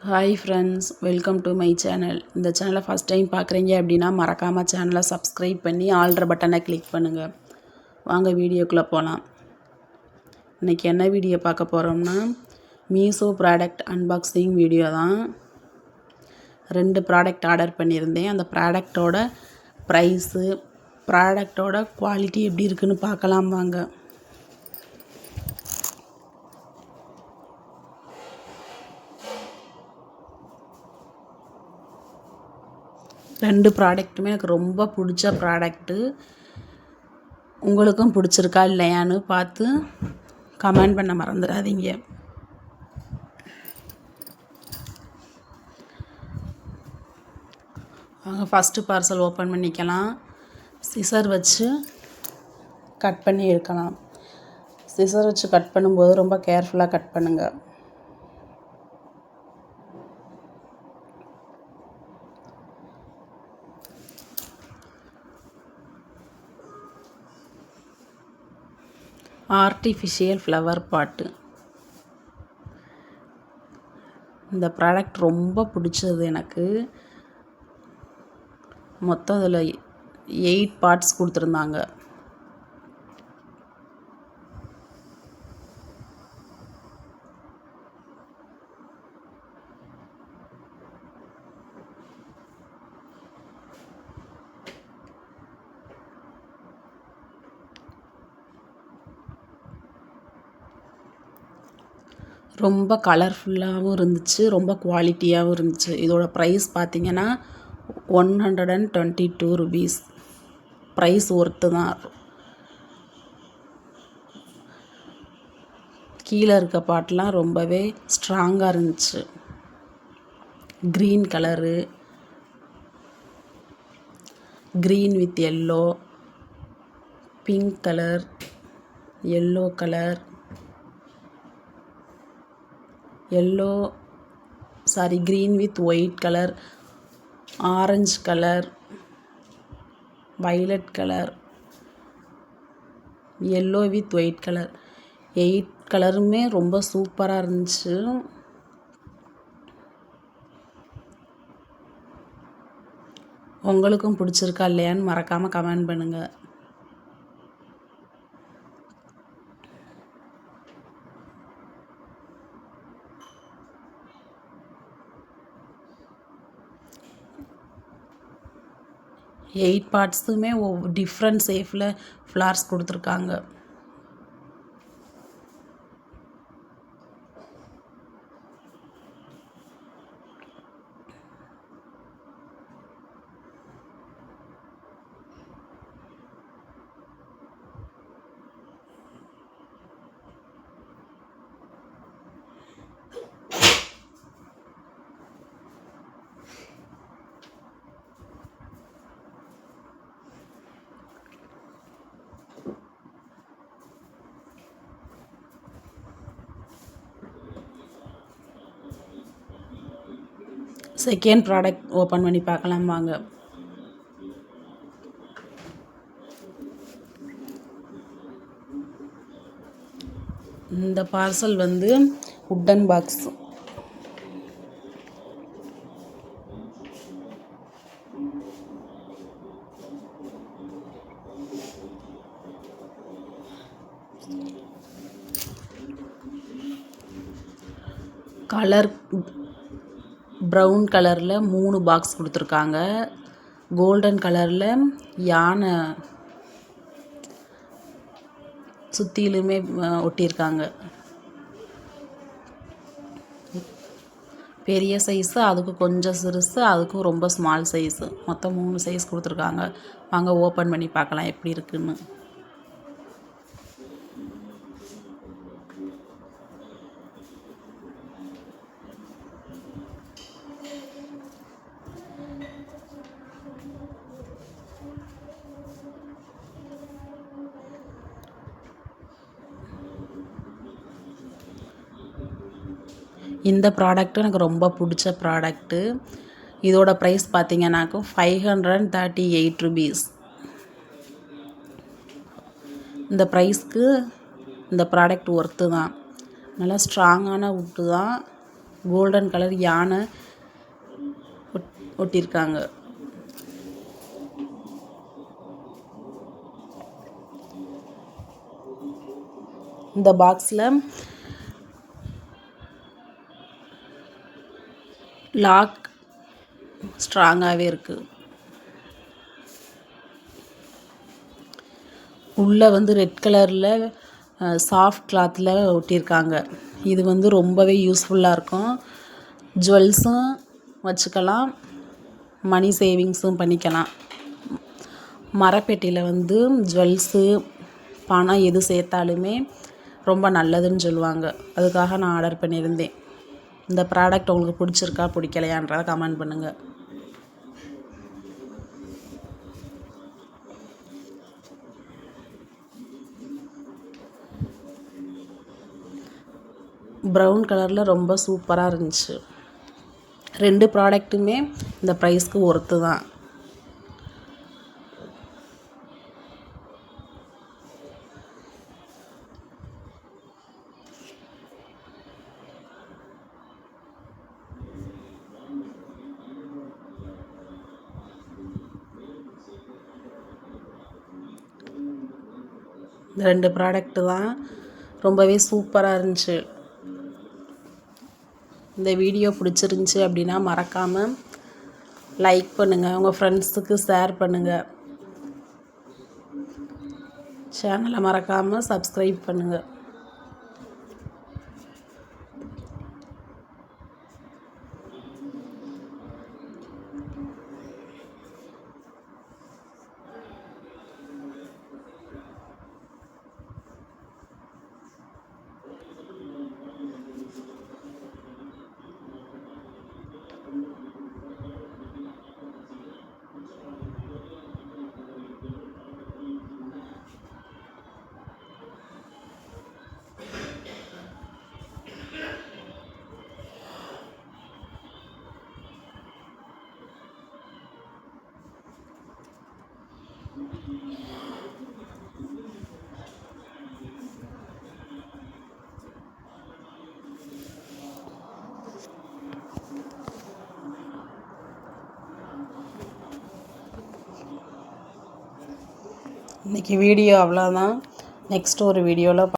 Hi friends welcome to my channel இந்த சேனலை first time பார்க்குறீங்க அப்படின்னா மறக்காமல் சேனலை சப்ஸ்கிரைப் பண்ணி ஆல்ற பட்டனை கிளிக் பண்ணுங்கள் வாங்க வீடியோக்குள்ளே போகலாம் இன்றைக்கி என்ன வீடியோ பார்க்க போகிறோம்னா மீஷோ ப்ராடக்ட் அன்பாக்சிங் வீடியோ தான். ரெண்டு ப்ராடக்ட் ஆர்டர் பண்ணியிருந்தேன். அந்த ப்ராடக்டோட ப்ரைஸு ப்ராடக்டோட குவாலிட்டி எப்படி இருக்குன்னு பார்க்கலாம் வாங்க. ரெண்டு ப்ராடக்ட்டுமே எனக்கு ரொம்ப பிடிச்ச ப்ராடக்ட்டு உங்களுக்கும் பிடிச்சிருக்கா இல்லையான்னு பார்த்து கமெண்ட் பண்ண மறந்துடாதீங்க. வாங்க ஃபஸ்ட்டு பார்சல் ஓப்பன் பண்ணிக்கலாம். சிசர் வச்சு கட் பண்ணி எடுக்கலாம். சிசர் வச்சு கட் பண்ணும்போது ரொம்ப கேர்ஃபுல்லாக கட் பண்ணுங்கள் ஆர்டிஃபிஷியல் ஃப்ளவர் பாட்டு இந்த ப்ராடக்ட் ரொம்ப பிடிச்சது எனக்கு. மொத்தம் அதில் எயிட் பார்ட்ஸ் கொடுத்துருந்தாங்க. ரொம்ப கலர்ஃபுல்லாகவும் இருந்துச்சு ரொம்ப குவாலிட்டியாகவும் இருந்துச்சு. இதோட ப்ரைஸ் பார்த்தீங்கன்னா one hundred and twenty two rupees price worth தான் கீழே இருக்க பாட்டெலாம் ரொம்பவே ஸ்ட்ராங்காக இருந்துச்சு. Green colour green with yellow pink colour yellow colour yellow sorry green with white colour orange colour violet colour yellow with white colour eight கலருமே ரொம்ப சூப்பராக இருந்துச்சு உங்களுக்கும் பிடிச்சிருக்கா இல்லையான்னு மறக்காமல் கமெண்ட் பண்ணுங்கள் எயிட் பார்ட்ஸுமே ஒவ் டிஃப்ரெண்ட் ஷேஃபில் ஃப்ளார்ஸ் கொடுத்துருக்காங்க. செகண்ட் ப்ராடக்ட் ஓப்பன் பண்ணி பார்க்கலாம் வாங்க. இந்த பார்சல் வந்து உட்டன் பாக்ஸ் கலர் ப்ரௌன் கலரில் மூணு பாக்ஸ் கொடுத்துருக்காங்க. கோல்டன் கலரில் யானை சுற்றிலுமே ஒட்டியிருக்காங்க. பெரிய சைஸு அதுக்கு கொஞ்சம் சிறுசு அதுக்கும் ரொம்ப ஸ்மால் சைஸு மொத்தம் மூணு சைஸ் கொடுத்துருக்காங்க. வாங்க ஓப்பன் பண்ணி பார்க்கலாம் எப்படி இருக்குன்னு. இந்த ப்ராடக்ட்டு எனக்கு ரொம்ப பிடிச்ச ப்ராடக்ட்டு இதோட ப்ரைஸ் பார்த்திங்கனாக்கா five hundred and thirty eight rupees இந்த ப்ரைஸ்க்கு இந்த ப்ராடக்ட் ஒர்த்து தான். நல்லா ஸ்ட்ராங்கான உட்டு தான். கோல்டன் கலர் யானை ஒட் ஒட்டியிருக்காங்க. இந்த பாக்ஸில் லாக் ஸ்ட்ராங்காகவே இருக்குது உள்ளே வந்து ரெட் கலரில் சாஃப்ட் கிளாத்தில் ஒட்டியிருக்காங்க. இது வந்து ரொம்பவே யூஸ்ஃபுல்லாக இருக்கும். ஜுவல்ஸும் வச்சுக்கலாம். மணி சேவிங்ஸும் பண்ணிக்கலாம். மரப்பெட்டியில் வந்து ஜுவல்ஸு பணம் எது சேர்த்தாலுமே ரொம்ப நல்லதுன்னு சொல்லுவாங்க. அதுக்காக நான் ஆர்டர் பண்ணியிருந்தேன். இந்த ப்ராடக்ட் உங்களுக்கு பிடிச்சிருக்கா பிடிக்கலையான்றதை கமெண்ட் பண்ணுங்கள் ப்ரௌன் கலரில் ரொம்ப சூப்பராக இருந்துச்சு. ரெண்டு ப்ராடக்ட்டுமே இந்த ப்ரைஸ்க்கு ஒர்த்து தான் இந்த ரெண்டு ப்ராடக்ட்டு தான். ரொம்பவே சூப்பராக இருந்துச்சு. இந்த வீடியோ பிடிச்சிருந்துச்சி அப்படின்னா மறக்காமல் லைக் பண்ணுங்கள் உங்கள் ஃப்ரெண்ட்ஸுக்கு ஷேர் பண்ணுங்கள் சேனலை மறக்காமல் சப்ஸ்கிரைப் பண்ணுங்கள் இன்றைக்கி வீடியோ அவ்வளோதான் நெக்ஸ்ட் ஒரு வீடியோவில்